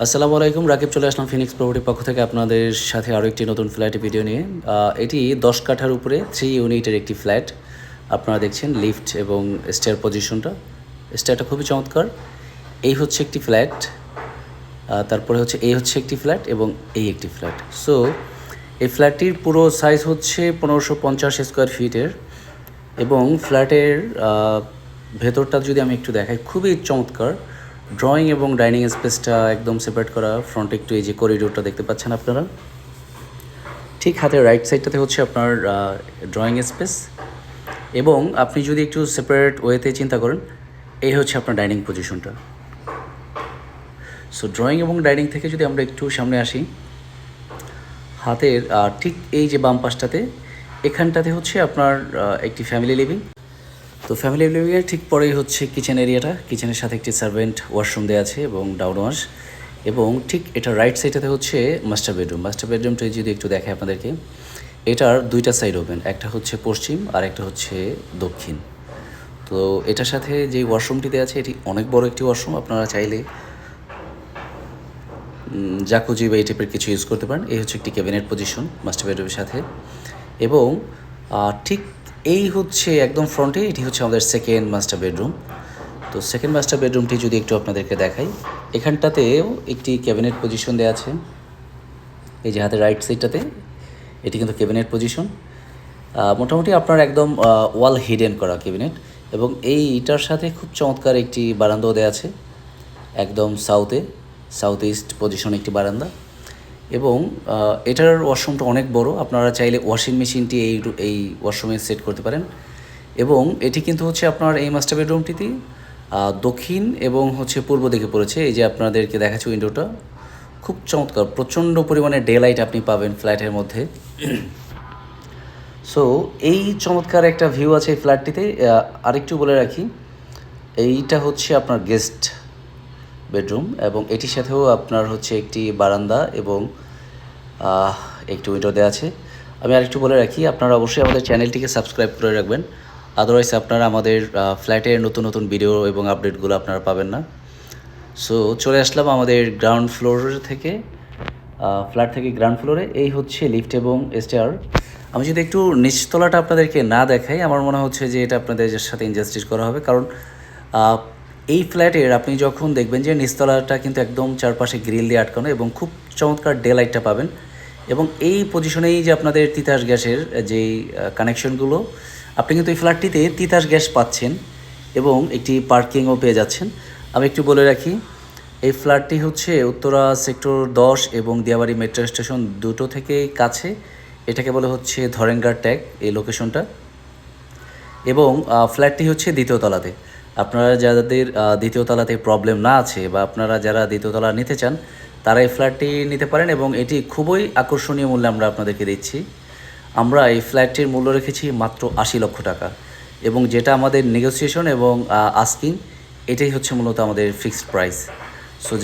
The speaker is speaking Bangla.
আসসালামু আলাইকুম, রাকিব চলে আসলাম ফিনিক্স প্রপার্টির পক্ষ থেকে আপনাদের সাথে আরও একটি নতুন ফ্ল্যাটের ভিডিও নিয়ে। এটি দশ কাঠার উপরে থ্রি ইউনিটের একটি ফ্ল্যাট আপনারা দেখছেন লিফট এবং স্টেয়ার পজিশনটা স্টেয়ারটা খুবই চমৎকার। এই হচ্ছে একটি ফ্ল্যাট তারপরে হচ্ছে, এই হচ্ছে একটি ফ্ল্যাট এবং এই একটি ফ্ল্যাট সো এই ফ্ল্যাটটির পুরো সাইজ হচ্ছে পনেরোশো পঞ্চাশ স্কোয়ার ফিটের এবং ফ্ল্যাটের ভেতরটা যদি আমি একটু দেখাই, খুবই চমৎকার। ড্রয়িং এবং ডাইনিং স্পেসটা একদম সেপারেট করা ফ্রন্টে একটু এই যে করিডোরটা দেখতে পাচ্ছেন আপনারা। ঠিক হাতের রাইট সাইডটাতে হচ্ছে আপনার ড্রয়িং স্পেস এবং আপনি যদি একটু সেপারেট ওয়েতে চিন্তা করেন, এই হচ্ছে আপনার ডাইনিং পজিশনটা সো ড্রয়িং এবং ডাইনিং থেকে যদি আমরা একটু সামনে আসি, হাতের ঠিক এই যে বাম পাশটাতে, এখানটাতে হচ্ছে আপনার একটি ফ্যামিলি লিভিং তো ফ্যামিলি লিভিংয়ের ঠিক পরেই হচ্ছে কিচেন এরিয়াটা কিচেনের সাথে একটি সার্ভেন্ট ওয়াশরুম দেওয়া আছে এবং ডাউন ওয়াশ এবং ঠিক এটা রাইট সাইডটাতে হচ্ছে মাস্টার বেডরুম মাস্টার বেডরুমটা যদি একটু দেখে আপনাদেরকে, এটার দুইটা সাইড ওপেন একটা হচ্ছে পশ্চিম আর একটা হচ্ছে দক্ষিণ। তো এটার সাথে যে ওয়াশরুমটি দেওয়া আছে, এটি অনেক বড় একটি ওয়াশরুম আপনারা চাইলে জাকুজি বা এই টাইপের কিছু ইউজ করতে পারেন। এই হচ্ছে একটি ক্যাবিনেট পজিশন মাস্টার বেডরুমের সাথে। এবং ঠিক এই হচ্ছে একদম ফ্রন্টে এটি হচ্ছে আমাদের সেকেন্ড মাস্টার বেডরুম তো সেকেন্ড মাস্টার বেডরুমটি যদি একটু আপনাদেরকে দেখাই, এখানটাতেও একটি ক্যাবিনেট পজিশন দেওয়া আছে। এই যে হাতে রাইট সাইডটাতে এটি কিন্তু ক্যাবিনেট পজিশন মোটামুটি আপনার একদম ওয়াল হিডেন করা ক্যাবিনেট এবং এইটার সাথে খুব চমৎকার একটি বারান্দাও দেওয়া আছে, একদম সাউথে সাউথ ইস্ট পজিশন একটি বারান্দা। এবং এটার ওয়াশরুমটা অনেক বড়, আপনারা চাইলে ওয়াশিং মেশিনটি এই এই ওয়াশরুমে সেট করতে পারেন। এবং এটি কিন্তু হচ্ছে আপনার এই মাস্টার বেডরুমটিতে দক্ষিণ এবং হচ্ছে পূর্ব দিকে পড়েছে, এই যে আপনাদেরকে দেখাচ্ছে উইন্ডোটা। খুব চমৎকার, প্রচণ্ড পরিমাণে ডে লাইট আপনি পাবেন ফ্ল্যাটের মধ্যে। সো এই চমৎকার একটা ভিউ আছে এই ফ্ল্যাটটিতে। আরেকটু বলে রাখি, এইটা হচ্ছে আপনার গেস্ট বেডরুম এবং এটির সাথেও আপনার হচ্ছে একটি বারান্দা এবং একটি উইন্ডো দেওয়া আছে। আমি আরেকটু বলে রাখি, আপনারা অবশ্যই আমাদের চ্যানেলটিকে সাবস্ক্রাইব করে রাখবেন। আদারওয়াইজ আপনারা আমাদের ফ্ল্যাটের নতুন নতুন ভিডিও এবং আপডেটগুলো আপনারা পাবেন না। সো চলে আসলাম আমাদের গ্রাউন্ড ফ্লোর থেকে। ফ্ল্যাট থেকে গ্রাউন্ড ফ্লোরে এই হচ্ছে লিফট এবং স্টেয়ার আমি যদি একটু নিচতলাটা আপনাদেরকে না দেখাই, আমার মনে হচ্ছে যে এটা আপনাদের সাথে ইনজাস্টিস করা হবে। কারণ এই ফ্ল্যাটের আপনি যখন দেখবেন যে নিচতলাটা কিন্তু একদম চারপাশে গ্রিল দিয়ে আটকানো এবং খুব চমৎকার ডে লাইটটা পাবেন এবং এই পজিশনেই যে আপনাদের তিতাস গ্যাসের যেই কানেকশনগুলো আপনি কিন্তু এই ফ্ল্যাটটিতে তিতাস গ্যাস পাচ্ছেন এবং একটি পার্কিংও পেয়ে যাচ্ছেন। আমি একটু বলে রাখি, এই ফ্ল্যাটটি হচ্ছে উত্তরা সেক্টর দশ এবং দিয়াবাড়ি মেট্রো স্টেশন দুটো থেকে কাছে। এটাকে বলে হচ্ছে ধরেঙ্গার ট্যাগ এই লোকেশনটা এবং ফ্ল্যাটটি হচ্ছে দ্বিতীয় তলাতে। আপনারা যাদের দ্বিতীয় তলাতে প্রবলেম না আছে বা আপনারা যারা দ্বিতীয় তলা নিতে চান, তারা এই ফ্ল্যাটটি নিতে পারেন এবং এটি খুবই আকর্ষণীয় মূল্যে আমরা আপনাদেরকে দিচ্ছি। আমরা এই ফ্ল্যাটটির মূল্য রেখেছি মাত্র আশি লক্ষ টাকা এবং যেটা আমাদের নেগোসিয়েশন এবং আস্কিং এটাই হচ্ছে মূলত আমাদের ফিক্সড প্রাইস সো